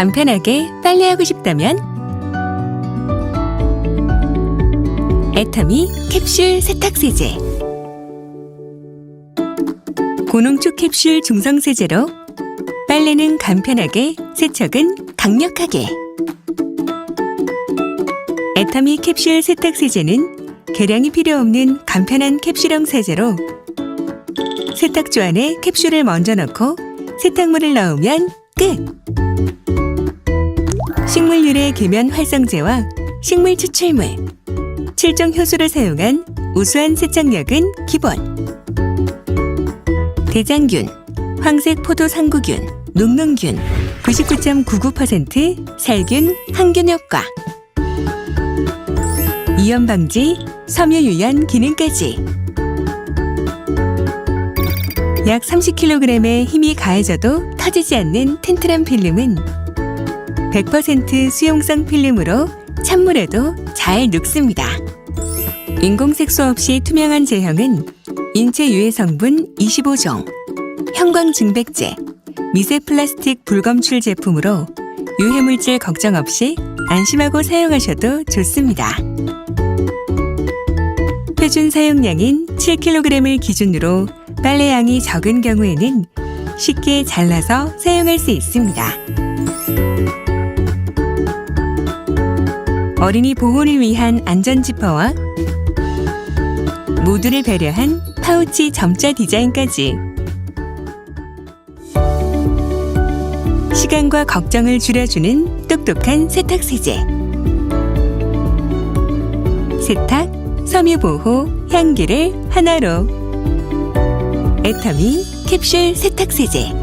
간편하게 빨래 하고 싶다면 애터미 캡슐 세탁세제 고농축 캡슐 중성세제로 빨래는 간편하게 세척은 강력하게 애터미 캡슐 세탁세제는 계량이 필요 없는 간편한 캡슐형 세제로 세탁조 안에 캡슐을 먼저 넣고 세탁물을 넣으면 끝! 식물 유래 계면 활성제와 식물 추출물, 7종 효소를 사용한 우수한 세척력은 기본. 대장균, 황색 포도 상구균, 녹농균, 99.99% 살균, 항균 효과. 이염 방지, 섬유 유연 기능까지. 약 30kg의 힘이 가해져도 터지지 않는 튼튼한 필름은 100% 수용성 필름으로 찬물에도 잘 녹습니다. 인공색소 없이 투명한 제형은 인체 유해 성분 25종, 형광 증백제, 미세 플라스틱 불검출 제품으로 유해물질 걱정 없이 안심하고 사용하셔도 좋습니다. 표준 사용량인 7kg을 기준으로 빨래양이 적은 경우에는 쉽게 잘라서 사용할 수 있습니다. 어린이 보호를 위한 안전 지퍼와 모두를 배려한 파우치 점자 디자인까지. 시간과 걱정을 줄여주는 똑똑한 세탁 세제. 세탁, 섬유 보호, 향기를 하나로. 애터미 캡슐 세탁 세제